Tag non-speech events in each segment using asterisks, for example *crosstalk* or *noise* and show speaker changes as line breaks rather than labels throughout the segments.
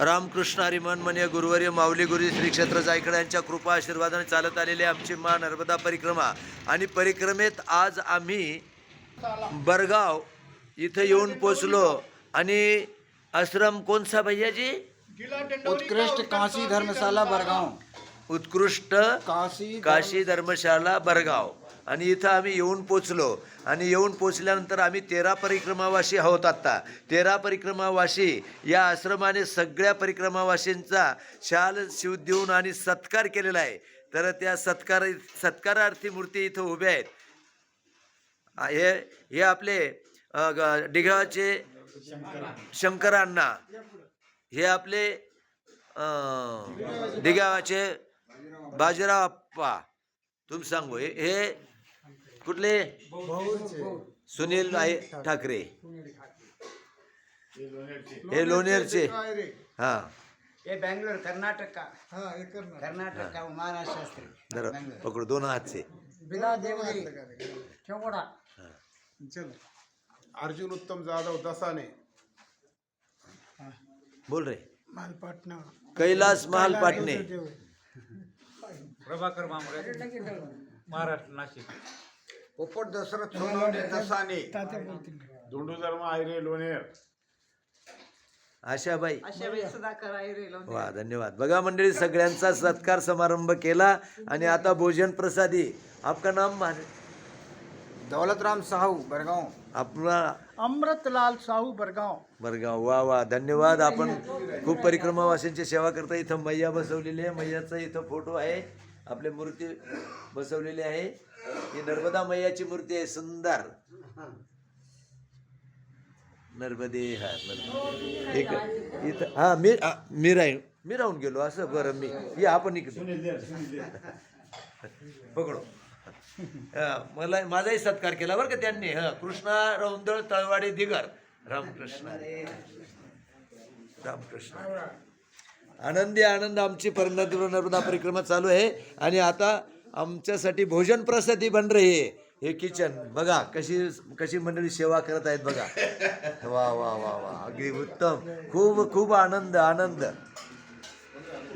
रामकृष्ण हरिमन म्हणे गुरुवर्य माऊली गुरु श्री क्षेत्र जायकडे यांच्या कृपा आशीर्वादाने चालत आलेली आमची मा नर्मदा परिक्रमा. आणि परिक्रमेत आज आम्ही बरगाव इथं येऊन पोचलो. आणि आश्रम कोणसा भैयाजी?
उत्कृष्ट काशी धर्मशाला बरगाव.
उत्कृष्ट
काशी
काशी धर्मशाला बरगाव. आणि इथं आम्ही येऊन पोचलो. आणि येऊन पोचल्यानंतर आम्ही तेरा परिक्रमावासी आहोत आत्ता. तेरा परिक्रमावासी या आश्रमाने सगळ्या परिक्रमावासींचा शाल शिव देऊन आणि सत्कार केलेला आहे. तर त्या सत्कार सत्कारार्थी मूर्ती इथं उभ्या आहेत. हे हे आपले डिघाचे शंकरांना. हे आपले डिगावाचे बाजीराव अप्पा तुम सांगू हे- हे कुठले? सुनील आहे ठाकरे. हे लोणेरचे. हा.
ये बेंगलोर कर्नाटक. कर्नाटक. का महाराष्ट्र
पकडू दोन हातचे.
बिना
अर्जुन उत्तम जाधव दसाने.
बोल रे.
मालपाटणा.
कैलास महाल पाटणे
प्रभाकर मामरे महाराष्ट्र नाशिक.
पोपट दशरथ सोनवणे दसाने
धोंडूधर्म आयरे लोणेर.
आशाबाई. वा धन्यवाद. बघा मंडळी सगळ्यांचा सत्कार समारंभ केला आणि आता भोजन प्रसादी. आपका नाम मान-
दौलतराम साहू बरगाव।
आपला
अमृतलाल साहू बरगाव।
बरगाव. वा वा. धन्यवाद. आपण खूप परिक्रमावासींची सेवा करता इथं मैया बसवलेली आहे. मैयाचा इथं फोटो आहे. आपली मूर्ती बसवलेली आहे. ही नर्मदा मैयाची मूर्ती आहे. सुंदर. नर्मदे हा नर्मदे. एक इथं हा मी आ, मी राहीन. मी राहून गेलो. असं बरं मी. या आपण इकडे. पकडो. मला माझाही सत्कार केला बरं का त्यांनी. हा कृष्णा रौंदळ तळवाडी दिगर. रामकृष्ण. रामकृष्ण. आनंदी आनंद आमची परनद नर्मदा परिक्रमा चालू आहे. आणि आता आमच्यासाठी भोजन प्रसादी बन रही आहे हे किचन. बघा कशी कशी मंडळी सेवा करत आहेत बघा. वा वा वा वा. अगदी उत्तम. खूप खूप आनंद आनंद.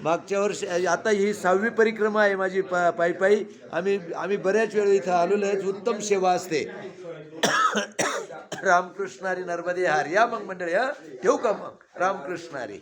मागच्या वर्षी आता ही सहावी परिक्रमा आहे माझी पा पायी पायी. आम्ही आम्ही बऱ्याच वेळ इथं आलेलो आहे. उत्तम सेवा असते. *coughs* रामकृष्णारी नर्मदे हार. या मग मंडळी हा? ठेवू का मग? रामकृष्णारी.